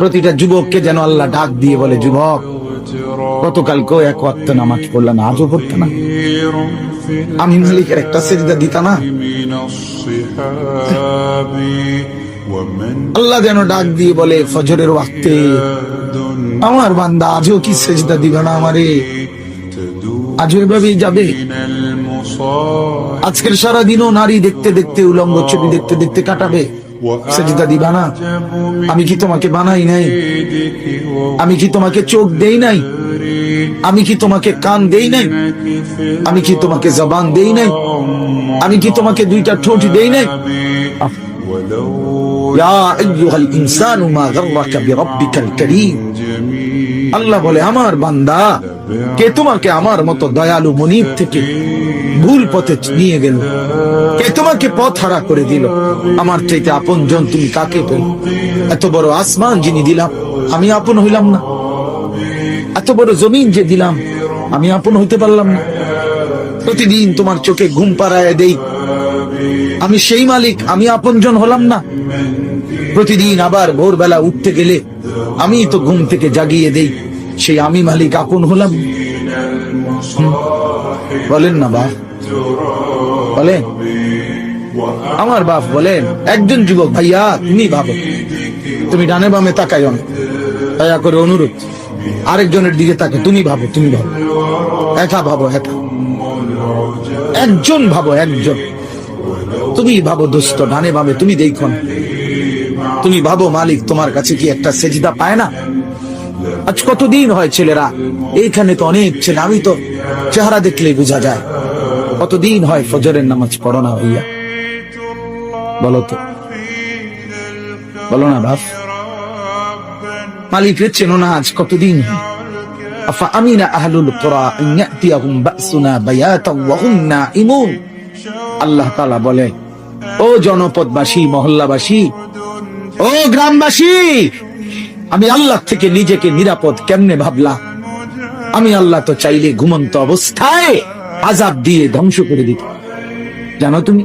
প্রতিটা যুবককে যেন আল্লাহ ডাক দিয়ে বলে, যুবক গতকালকেও এক অত্ত নামাজ পড়লাম, আজও পড়তে না। আমি মালিকের একটা সেজদা দিতা না। আল্লাহ যেন ডাক দিয়ে বলে, ফজরের ওয়াক্তে আমার বান্দা আজও কি সেজদা দিবে না আমারে? আজও এভাবেই যাবে? আজকের সারাদিনও নারী দেখতে দেখতে, উলঙ্গ ছবি দেখতে দেখতে কাটাবে। সেজদা দিবা না। আমি কি তোমাকে বানাই নাই? আমি কি তোমাকে চোখ দেই নাই? আমি কি তোমাকে কান দেই নাই? আমি কি তোমাকে জবান দেই নাই? আমি কি তোমাকে দুইটা ঠোঁট দেই নাই? আল্লাহ বলে, আমার বান্দা কে তোমাকে আমার মতো দয়ালু মনিব থেকে ভুল পথে নিয়ে গেল? কে তোমাকে পথ হারা করে দিল? আমার চাইতে আপন জন তুমি কাকে পেল এত বড় আসমান যিনি দিলাম, আমি আপন হইলাম না। এত বড় জমিন যে দিলাম, আমি আপন হইতে পারলাম না। প্রতিদিন তোমার চোখে ঘুম পাড়ায় দেই। আমি সেই মালিক, আমি আপনজন হলাম না। প্রতিদিন আবার ভোরবেলা উঠতে গেলে আমি তো ঘুম থেকে জাগিয়ে দেই। সেই আমি মালিক, আপন হলাম। বলেন না বাপ। বলেন। আমার বাপ বলেন, একজন যুবক, ভাইয়া তুমি ভাবো তুমি ডানে বামে তাকাইও দয়া করে অনুরোধ, আরেকজনের দিকে তাকে, তুমি ভাবো তুমি ভাবো একা ভাবো একা একজন ভাবো একজন। তুমি ভাবো দোস্ত, ডানে বামে, তুমি দেখো তুমি ভাবো মালিক, তোমার কাছে কি একটা সেজিদা পায় না? আজ কতদিন হয় ছেলেরা? এইখানে তো অনেক ছেলে, আমি তো চেহারা দেখলেই বোঝা যায়। কতদিন হয় ফজরের নামাজ পড়ো না হইয়া বলো তো। বলো না বাপ। মালিক চেনো না আজ কতদিন আফা আহলুল কুরা আন ইয়াতিয়াহুম বাসুনা আল্লাহ তাআলা বলে, ও জনপদবাসী, মহল্লাবাসী, ও গ্রামবাসী আমি আল্লাহ থেকে নিজেকে নিরাপদ কেমনে ভাবলাম? আমি আল্লাহ তো চাইলে ঘুমন্ত অবস্থায় আজাব দিয়ে ধ্বংস করে দিত জানো তুমি?